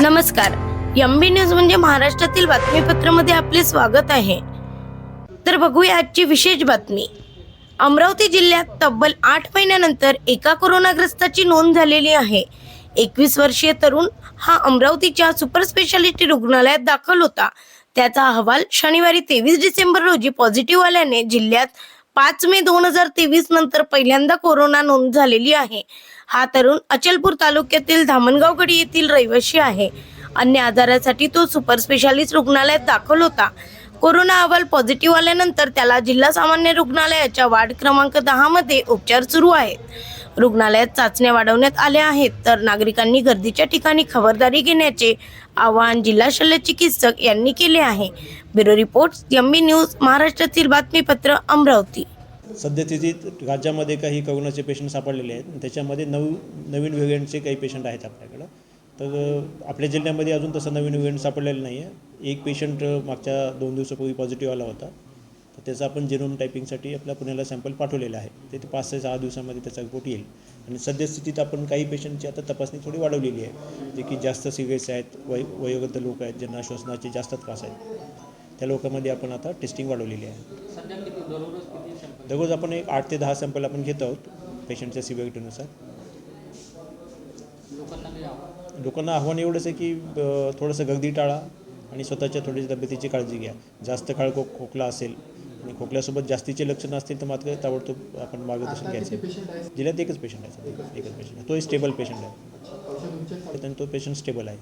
नमस्कार. एम बी न्यूज म्हणजे महाराष्ट्रातील बातमीपत्रामध्ये आपले स्वागत आहे. तर बघूया आजची विशेष बातमी. अमरावती जिल्ह्यात तब्बल आठ महिन्यानंतर एका कोरोनाग्रस्ताची नोंद झालेली आहे. एकवीस वर्षीय तरुण हा अमरावतीच्या सुपर स्पेशालिटी रुग्णालयात दाखल होता. त्याचा अहवाल शनिवारी तेवीस डिसेंबर रोजी पॉझिटिव्ह आल्याने जिल्ह्यात पाच मे दोन हजार तेवीस नंतर पहिल्यांदा कोरोना नोंद झालेली आहे. हा तरुण अचलपूर तालुक्यातील धामणगावगडी येथील रहिवाशी आहे. अन्य आजारासाठी तो सुपर स्पेशालिस्ट रुग्णालयात दाखल होता. कोरोना अहवाल पॉझिटिव्ह आल्यानंतर त्याला जिल्हा सामान्य रुग्णालयाच्या वार्ड क्रमांक दहा मध्ये उपचार सुरू आहेत. रुग्णालयात चाचण्या वाढवण्यात आल्या आहेत. तर नागरिकांनी गर्दीच्या ठिकाणी खबरदारी घेण्याचे आवाहन जिल्हा शल्य चिकित्सक यांनी केले आहे. ब्युरो रिपोर्ट एमबी न्यूज महाराष्ट्रातील बातमीपत्र अमरावती. सद्यस्थितीत राज्यामध्ये काही करोनाचे पेशंट सापडलेले आहेत. त्याच्यामध्ये नऊ नवीन व्हेरियंटचे काही पेशंट आहेत आपल्याकडं. तर आपल्या जिल्ह्यामध्ये अजून तसं नवीन व्हेरियंट सापडलेलं नाही आहे एक पेशंट मागच्या दोन दिवसापूर्वी पॉझिटिव्ह आला होता. तर त्याचा आपण जेनोम टायपिंगसाठी आपल्या पुण्याला सॅम्पल पाठवलेलं आहे. ते पाच ते सहा दिवसामध्ये त्याचा रिपोर्ट येईल. आणि सद्यस्थितीत आपण काही पेशंटची आता तपासणी थोडी वाढवलेली आहे. जे की जास्त सिरियस आहेत वय वयोवृद्ध लोक आहेत ज्यांना श्वसनाचे जास्त त्रास आहेत. त्या लोकांमध्ये आपण आता टेस्टिंग वाढवलेली आहे. दररोज आपण एक आठ ते दहा सॅम्पल आपण घेत आहोत पेशंटच्या सिव्हिरिटीनुसार लोकांना आव्हान? एवढंच आहे की थोडंसं गर्दी टाळा आणि स्वतःच्या थोडीशी तब्येतीची काळजी घ्या. जास्त काळ खो खोकला असेल आणि खोकल्यासोबत जास्तीचे लक्षणं असतील तर मात्र ताबडतोब आपण मार्गदर्शन घ्यायचं. जिल्ह्यात एकच पेशंट आहे सध्या. एकच पेशंट तो स्टेबल पेशंट आहे. तो पेशंट स्टेबल आहे.